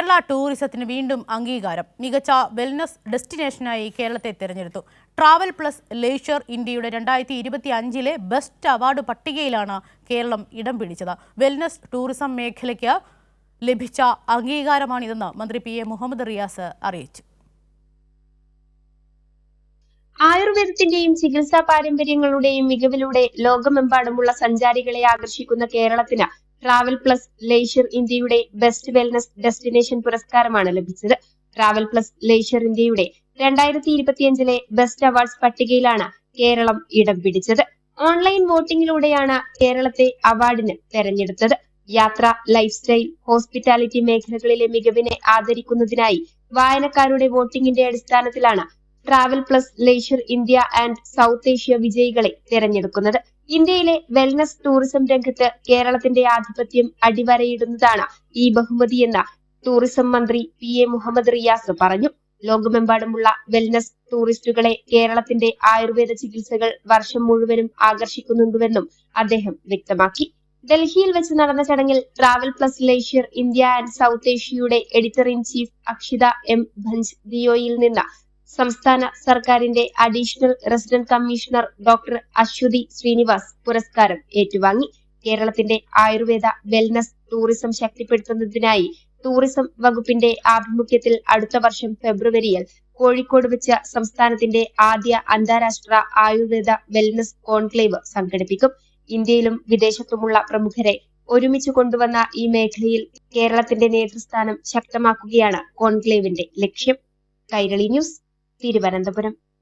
കേരള ടൂറിസത്തിന് വീണ്ടും അംഗീകാരം. മികച്ച വെൽനസ് ഡെസ്റ്റിനേഷനായി കേരളത്തെ തിരഞ്ഞെടുത്തു. ട്രാവൽ പ്ലസ് ലേഷ്യർ ഇന്ത്യയുടെ രണ്ടായിരത്തി ഇരുപത്തി അഞ്ചിലെ ബെസ്റ്റ് അവാർഡ് പട്ടികയിലാണ് കേരളം ഇടം പിടിച്ചത്. വെൽനസ് ടൂറിസം മേഖലയ്ക്ക് ലഭിച്ച അംഗീകാരമാണിതെന്ന് മന്ത്രി പി എ മുഹമ്മദ് റിയാസ് അറിയിച്ചു. ആയുർവേദത്തിന്റെയും ചികിത്സാ പാരമ്പര്യങ്ങളുടെയും മികവിലൂടെ ലോകമെമ്പാടുമുള്ള സഞ്ചാരികളെ ആകർഷിക്കുന്ന കേരളത്തിന് ട്രാവൽ പ്ലസ് ലേഷ്യർ ഇന്ത്യയുടെ ബെസ്റ്റ് വെൽനസ് ഡെസ്റ്റിനേഷൻ പുരസ്കാരമാണ് ലഭിച്ചത്. ട്രാവൽ പ്ലസ് ലേഷ്യർ ഇന്ത്യയുടെ രണ്ടായിരത്തി ഇരുപത്തിയഞ്ചിലെ ബെസ്റ്റ് അവാർഡ്സ് പട്ടികയിലാണ് കേരളം ഇടം പിടിച്ചത്. ഓൺലൈൻ വോട്ടിംഗിലൂടെയാണ് കേരളത്തെ അവാർഡിന് തെരഞ്ഞെടുത്തത്. യാത്ര ലൈഫ് സ്റ്റൈൽ ഹോസ്പിറ്റാലിറ്റി മേഖലകളിലെ മികവിനെ ആദരിക്കുന്നതിനായി വായനക്കാരുടെ വോട്ടിംഗിന്റെ അടിസ്ഥാനത്തിലാണ് travel plus leisure India and South Asia വിജയികളെ തിരഞ്ഞെടുക്കുന്നത്. ഇന്ത്യയിലെ വെൽനസ് ടൂറിസം രംഗത്ത് കേരളത്തിന്റെ ആധിപത്യം അടിവരയിടുന്നതാണ് ഈ ബഹുമതിയെന്ന് ടൂറിസം മന്ത്രി പി എ മുഹമ്മദ് റിയാസ് പറഞ്ഞു. ലോകമെമ്പാടുമുള്ള വെൽനസ് ടൂറിസ്റ്റുകളെ കേരളത്തിന്റെ ആയുർവേദ ചികിത്സകൾ വർഷം മുഴുവനും ആകർഷിക്കുന്നുണ്ടെന്നും അദ്ദേഹം വ്യക്തമാക്കി. ഡൽഹിയിൽ വെച്ച് നടന്ന ചടങ്ങിൽ travel plus leisure India and south ഏഷ്യയുടെ editor in chief Akshita M Bhanj ദിയോയിൽ നിന്ന് സംസ്ഥാന സർക്കാരിന്റെ additional resident commissioner doctor Aswathi Srinivas പുരസ്കാരം ഏറ്റുവാങ്ങി. കേരളത്തിന്റെ ആയുർവേദ വെൽനസ് ടൂറിസം ശക്തിപ്പെടുത്തുന്നതിനായി ടൂറിസം വകുപ്പിന്റെ ആഭിമുഖ്യത്തിൽ അടുത്ത വർഷം ഫെബ്രുവരിയിൽ കോഴിക്കോട് വെച്ച് സംസ്ഥാനത്തിന്റെ ആദ്യ അന്താരാഷ്ട്ര ആയുർവേദ വെൽനസ് കോൺക്ലേവ് സംഘടിപ്പിക്കും. ഇന്ത്യയിലും വിദേശത്തുമുള്ള പ്രമുഖരെ ഒരുമിച്ച് കൊണ്ടുവന്ന ഈ മേഖലയിൽ കേരളത്തിന്റെ നേതൃസ്ഥാനം ശക്തമാക്കുകയാണ് കോൺക്ലേവിന്റെ ലക്ഷ്യം. കൈരളി ന്യൂസ് തിരുവനന്തപുരം.